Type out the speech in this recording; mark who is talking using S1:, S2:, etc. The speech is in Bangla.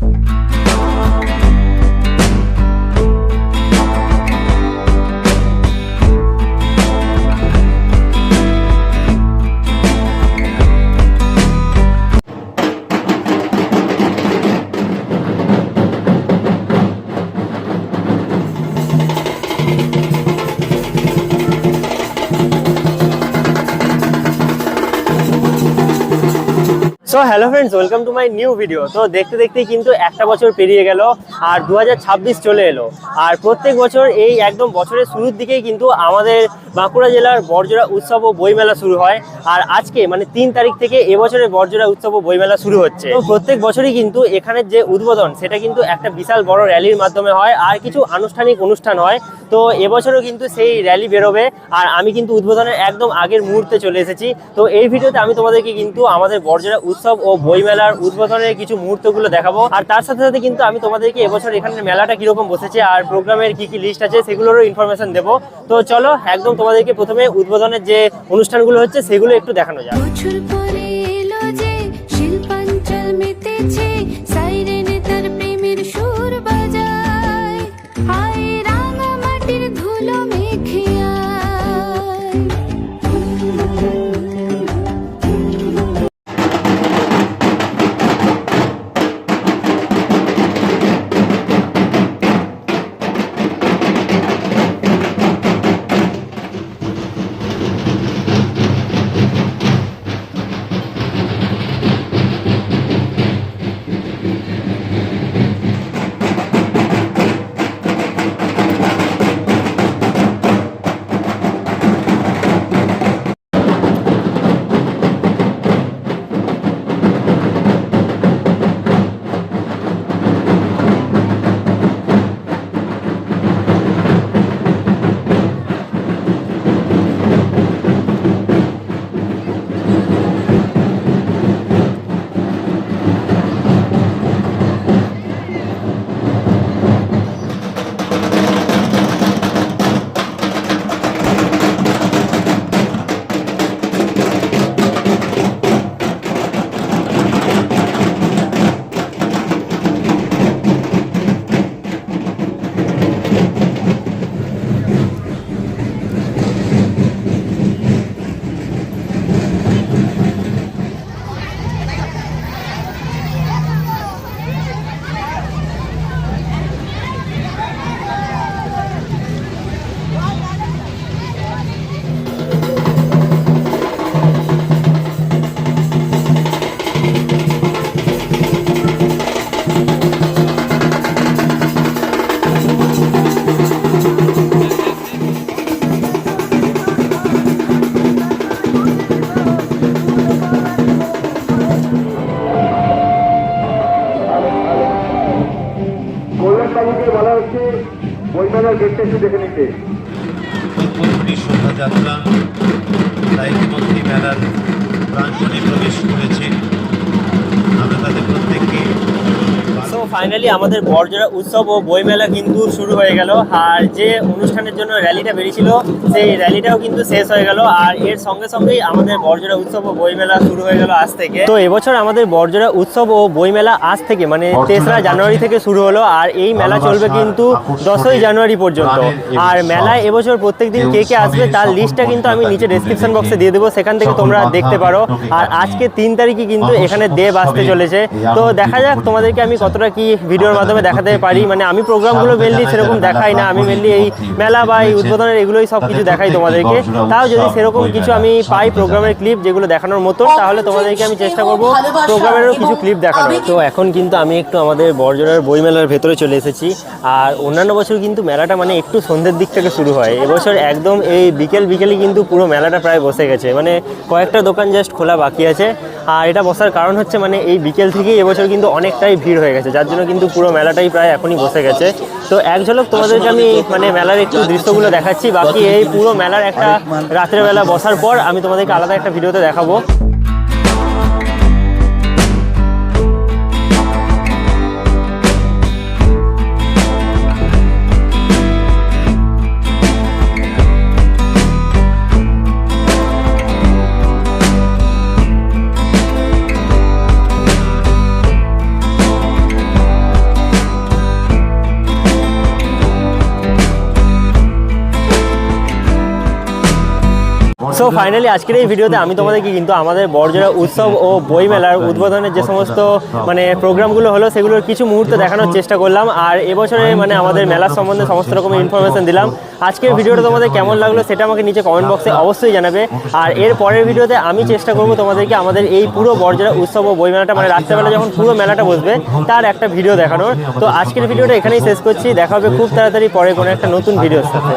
S1: Thank you. So hello friends welcome to my new video তো দেখতে দেখতে কিন্তু একটা বছর পেরিয়ে গেল আর দু হাজার ছাব্বিশ চলে এলো। আর প্রত্যেক বছর এই একদম বছরের শুরুর দিকেই কিন্তু আমাদের বাঁকুড়া জেলার বর্জরা উৎসব ও বইমেলা শুরু হয়। আর আজকে মানে তিন তারিখ থেকে এবছরের বর্জরা উৎসব ও বইমেলা শুরু হচ্ছে। তো প্রত্যেক বছরই কিন্তু এখানের যে উদ্বোধন, সেটা কিন্তু একটা বিশাল বড় র্যালির মাধ্যমে হয় আর কিছু আনুষ্ঠানিক অনুষ্ঠান হয়। তো এবছরও কিন্তু সেই র্যালি বেরোবে আর আমি কিন্তু উদ্বোধনের একদম আগের মুহূর্তে চলে এসেছি। তো এই ভিডিওতে আমি তোমাদেরকে কিন্তু আমাদের বর্জরা উৎসব ও বইমেলার উদ্বোধনের কিছু মুহূর্তগুলো দেখাবো। আর তার সাথে সাথে কিন্তু আমি তোমাদেরকে এবছর এখানের মেলাটা কীরকম বসেছে আর প্রোগ্রামের কি কি লিস্ট আছে, সেগুলোরও ইনফরমেশন দেবো। তো চলো, একদম তোমাদেরকে প্রথমে উদ্বোধনের যে অনুষ্ঠানগুলো হচ্ছে সেগুলো একটু দেখানো যাক।
S2: গেটটা একটু দেখে নিতে।
S3: শোভাযাত্রা ইতিমধ্যেই মেলার প্রাঙ্গণে প্রবেশ করেছে। আমরা তাদের প্রত্যেককে
S1: ফাইনালি আমাদের বর্জরা উৎসব ও বইমেলা কিন্তু শুরু হয়ে গেল। আর যে অনুষ্ঠানের জন্য র্যালিটা বেরিয়েছিল সেই র্যালিটাও কিন্তু শেষ হয়ে গেল। আর এর সঙ্গে সঙ্গেই আমাদের বর্জরা উৎসব ও বইমেলা শুরু হয়ে গেল আজ থেকে। তো এবছর আমাদের বর্জরা উৎসব ও বইমেলা আজ থেকে মানে তেসরা জানুয়ারি থেকে শুরু হলো আর এই মেলা চলবে কিন্তু দশই জানুয়ারি পর্যন্ত। আর মেলায় এবছর প্রত্যেকদিন কে কে আসবে তার লিস্টটা কিন্তু আমি নিচে ডেসক্রিপশন বক্সে দিয়ে দেবো। সেখান থেকে তোমরা দেখতে পারো। আর আজকে তিন তারিখে কিন্তু এখানে দেব আসতে চলেছে। তো দেখা যাক তোমাদেরকে আমি কতটা কি ভিডিওর মাধ্যমে দেখাতে পারি? মানে আমি প্রোগ্রামগুলো মেনলি সেরকম দেখাই না আমি মেনলি এই মেলা বা এই উদ্বোধনের এগুলোই সব কিছু দেখাই তোমাদেরকে। তাও যদি সেরকম কিছু আমি পাই প্রোগ্রামের ক্লিপ যেগুলো দেখানোর মতো তাহলে তোমাদেরকে আমি চেষ্টা করব প্রোগ্রামেরও কিছু ক্লিপ দেখানো তো এখন কিন্তু আমি একটু আমাদের বড়জোড়ার বই মেলার ভেতরে চলে এসেছি। আর অন্যান্য বছর কিন্তু মেলাটা মানে একটু সন্ধ্যের দিক থেকে শুরু হয়। এবছর একদম এই বিকেল বিকেলই কিন্তু পুরো মেলাটা প্রায় বসে গেছে। মানে কয়েকটা দোকান জাস্ট খোলা বাকি আছে। আর এটা বসার কারণ হচ্ছে মানে এই বিকেল থেকেই এবছর কিন্তু অনেকটাই ভিড় হয়ে গেছে। যার জন্য কিন্তু পুরো মেলাটাই প্রায় এখনই বসে গেছে। তো এক ঝলক তোমাদেরকে আমি মানে মেলার একটু দৃশ্যগুলো দেখাচ্ছি। বাকি এই পুরো মেলার একটা রাত্রেবেলা বসার পর আমি তোমাদেরকে আলাদা একটা ভিডিওতে দেখাবো। সো ফাইনালি আজকের এই ভিডিওতে আমি তোমাদেরকে কিন্তু আমাদের বড়জোড়া উৎসব ও বই মেলার উদ্বোধনের যে সমস্ত মানে প্রোগ্রামগুলো হলো, সেগুলোর কিছু মুহূর্ত দেখানোর চেষ্টা করলাম। আর এবছরে মানে আমাদের মেলার সম্বন্ধে সমস্ত রকমের ইনফরমেশন দিলাম। আজকের ভিডিওটা তোমাদের কেমন লাগল সেটা আমাকে নিচে কমেন্ট বক্সে অবশ্যই জানাবে। আর এর পরের ভিডিওতে আমি চেষ্টা করব তোমাদেরকে আমাদের এই পুরো বড়জোড়া উৎসব ও বই মেলাটা মানে রাত্রেবেলা যখন পুরো মেলাটা বসবে, তার একটা ভিডিও দেখানোর। তো আজকের ভিডিওটা এখানেই শেষ করছি। দেখা হবে খুব তাড়াতাড়ি পরে কোনো একটা নতুন ভিডিওর সাথে।